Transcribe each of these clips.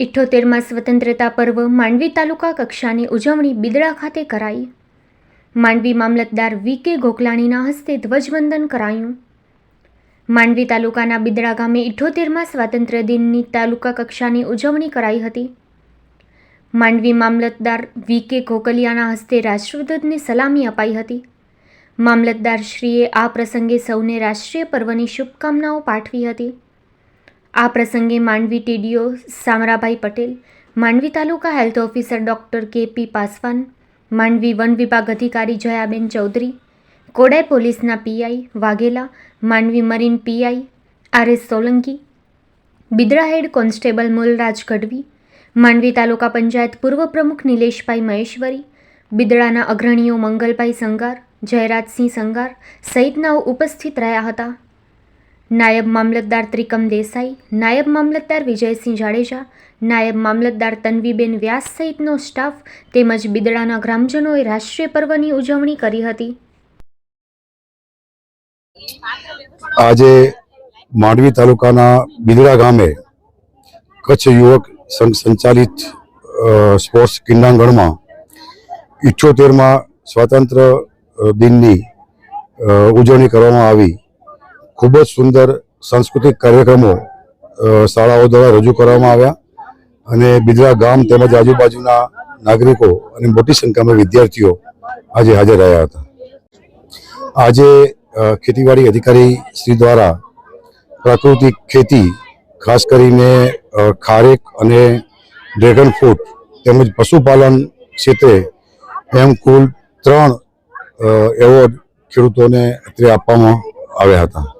ઇઠ્ઠોતેરમાં સ્વતંત્રતા પર્વ માંડવી તાલુકા કક્ષાની ઉજવણી બિદડા ખાતે કરાઈ. માંડવી મામલતદાર વી કે ગોકલાણીના હસ્તે ધ્વજવંદન કરાયું. માંડવી તાલુકાના બિદડા ગામે ઇઠ્ઠોતેરમાં સ્વાતંત્ર્ય દિનની તાલુકા કક્ષાની ઉજવણી કરાઈ હતી. માંડવી મામલતદાર વી કે ગોકલિયાના હસ્તે રાષ્ટ્રધ્વજને સલામી અપાઈ હતી. મામલતદારશ્રીએ આ પ્રસંગે સૌને રાષ્ટ્રીય પર્વની શુભકામનાઓ પાઠવી હતી. આ પ્રસંગે Mandvi TDO Samrabhai Patel Mandvi taluka health officer doctor K P Paswan Mandvi વન વિભાગ અધિકારી જયાબેન ચૌધરી, કોડાઈ પોલીસના PI Vaghela Mandvi marine PI R S Solanki, Bidra head constable Mulraj Gadhvi Mandvi taluka panchayat પૂર્વ પ્રમુખ નિલેશભાઈ મહેશ્વરી બિદડાના અગ્રણીઓ મંગલભાઈ સંગાર, જયરાજસિંહ સંગાર સહિતનાઓ ઉપસ્થિત રહ્યા હતા. નાયબ મામલતદાર ત્રિકમ દેસાઈ, નાયબ મામલતદાર વિજયસિંહ જાડેજા, નાયબ મામલતદાર તન્વીબેન વ્યાસ સહિતનો સ્ટાફ તેમજ બિદડાના ગ્રામજનોએ રાષ્ટ્રીય પર્વની ઉજવણી કરી હતી. આજે માંડવી તાલુકાના બિદડા ગામે કચ્છ યુવક સંઘ સંચાલિત સ્પોર્ટ્સ ક્રીડાંગણમાં ઇઠ્યોતેરમાં સ્વાતંત્ર્ય દિનની ઉજવણી કરવામાં આવી. ખૂબ જ સુંદર સાંસ્કૃતિક કાર્યક્રમો શાળાઓ દ્વારા રજૂ કરવામાં આવ્યા અને બીજા ગામ તેમજ આજુબાજુના નાગરિકો અને મોટી સંખ્યામાં વિદ્યાર્થીઓ આજે હાજર રહ્યા હતા. આજે ખેતીવાડી અધિકારી શ્રી દ્વારા પ્રાકૃતિક ખેતી, ખાસ કરીને ખારેક અને ડ્રેગન ફ્રૂટ તેમજ પશુપાલન ક્ષેત્રે એમ કુલ ત્રણ એવોર્ડ ખેડૂતોને અત્રે આપવામાં આવ્યા હતા.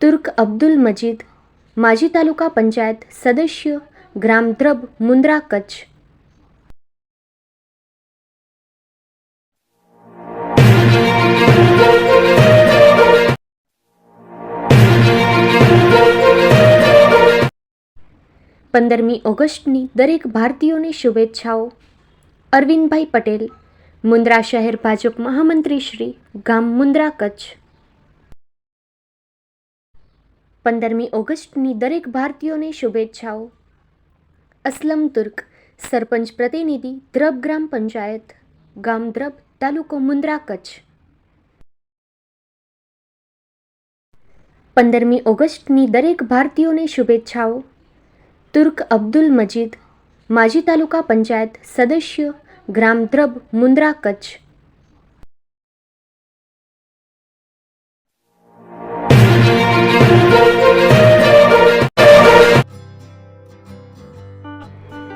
તુર્ક અબ્દુલ મજીદ, માજી તાલુકા પંચાયત સદસ્ય, ગ્રામ દ્રબ, મુન્દ્રા કચ્છ. પંદરમી ઓગસ્ટની દરેક ભારતીયોને શુભેચ્છાઓ. અરવિંદભાઈ પટેલ, મુન્દ્રા શહેર ભાજપ મહામંત્રી શ્રી, ગામ મુન્દ્રા કચ્છ. પંદરમી ઓગસ્ટની દરેક ભારતીયોને શુભેચ્છાઓ. અસલમ તુર્ક, સરપંચ પ્રતિનિધિ, દ્રબ ગ્રામ પંચાયત, ગામ દ્રબ, તાલુકો મુન્દ્રા કચ્છ. પંદરમી ઓગસ્ટની દરેક ભારતીયોને શુભેચ્છાઓ. તુર્ક અબ્દુલ મજીદ, માજી તાલુકા પંચાયત સદસ્ય, ગ્રામ Dhrab Mundra Kutch.